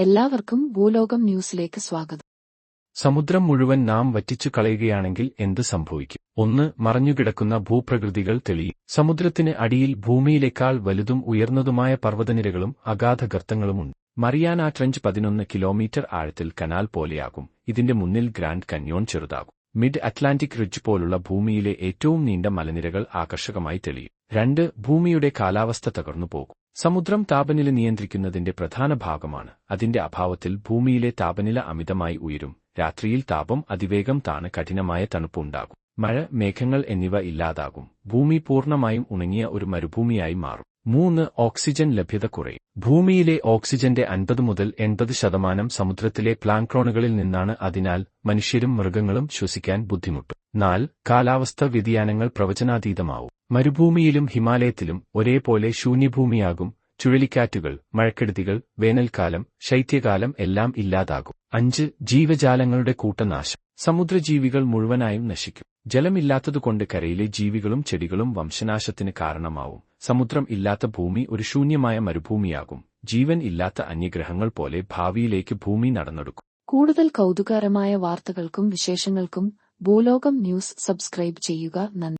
എല്ലാവർക്കും ഭൂലോകം ന്യൂസിലേക്ക് സ്വാഗതം. സമുദ്രം മുഴുവൻ നാം വറ്റിച്ചു കളയുകയാണെങ്കിൽ എന്ത് സംഭവിക്കും? ഒന്ന് മറഞ്ഞുകിടക്കുന്ന ഭൂപ്രകൃതികൾ തെളിയും. സമുദ്രത്തിന് അടിയിൽ ഭൂമിയിലേക്കാൾ വലുതും ഉയർന്നതുമായ പർവതനിരകളും അഗാധ ഗർത്തങ്ങളുമുണ്ട് മറിയാന ട്രഞ്ച് പതിനൊന്ന് കിലോമീറ്റർ ആഴത്തിൽ കനാൽ പോലെയാകും. ഇതിന്റെ മുന്നിൽ ഗ്രാൻഡ് കന്യോൺ ചെറുതാകും. മിഡ് അറ്റ്ലാന്റിക് റിഡ്ജ് പോലുള്ള ഭൂമിയിലെ ഏറ്റവും നീണ്ട മലനിരകൾ ആകർഷകമായി തെളിയും. രണ്ട് ഭൂമിയുടെ കാലാവസ്ഥ തകർന്നു പോകും സമുദ്രം താപനില നിയന്ത്രിക്കുന്നതിന്റെ പ്രധാന ഭാഗമാണ്. അതിന്റെ അഭാവത്തിൽ ഭൂമിയിലെ താപനില അമിതമായി ഉയരും. രാത്രിയിൽ താപം അതിവേഗം താണ് കഠിനമായ തണുപ്പുണ്ടാകും. മഴ മേഘങ്ങൾ എന്നിവ ഇല്ലാതാകും. ഭൂമി പൂർണമായും ഉണങ്ങിയ ഒരു മരുഭൂമിയായി മാറും. മൂന്ന് ഓക്സിജൻ ലഭ്യത കുറയും. ഭൂമിയിലെ ഓക്സിജന്റെ അൻപത് മുതൽ എൺപത് ശതമാനം സമുദ്രത്തിലെ പ്ലാങ്ക്രോണുകളിൽ നിന്നാണ്. അതിനാൽ മനുഷ്യരും മൃഗങ്ങളും ശ്വസിക്കാൻ ബുദ്ധിമുട്ടും. നാല് കാലാവസ്ഥ വ്യതിയാനങ്ങൾ പ്രവചനാതീതമാവും. മരുഭൂമിയിലും ഹിമാലയത്തിലും ഒരേപോലെ ശൂന്യഭൂമിയാകും. ചുഴലിക്കാറ്റുകൾ മഴക്കെടുതികൾ വേനൽക്കാലം ശൈത്യകാലം എല്ലാം ഇല്ലാതാകും. അഞ്ച് ജീവജാലങ്ങളുടെ കൂട്ടനാശം. സമുദ്രജീവികൾ മുഴുവനായും നശിക്കും. ജലമില്ലാത്തതുകൊണ്ട് കരയിലെ ജീവികളും ചെടികളും വംശനാശത്തിന് കാരണമാവും. സമുദ്രം ഇല്ലാത്ത ഭൂമി ഒരു ശൂന്യമായ മരുഭൂമിയാകും. ജീവൻ ഇല്ലാത്ത അന്യഗ്രഹങ്ങൾ പോലെ ഭാവിയിലേക്ക് ഭൂമി നടന്നെടുക്കും. കൂടുതൽ കൗതുകകരമായ വാർത്തകൾക്കും വിശേഷങ്ങൾക്കും ഭൂലോകം ന്യൂസ് സബ്സ്ക്രൈബ് ചെയ്യുക നന്ദി.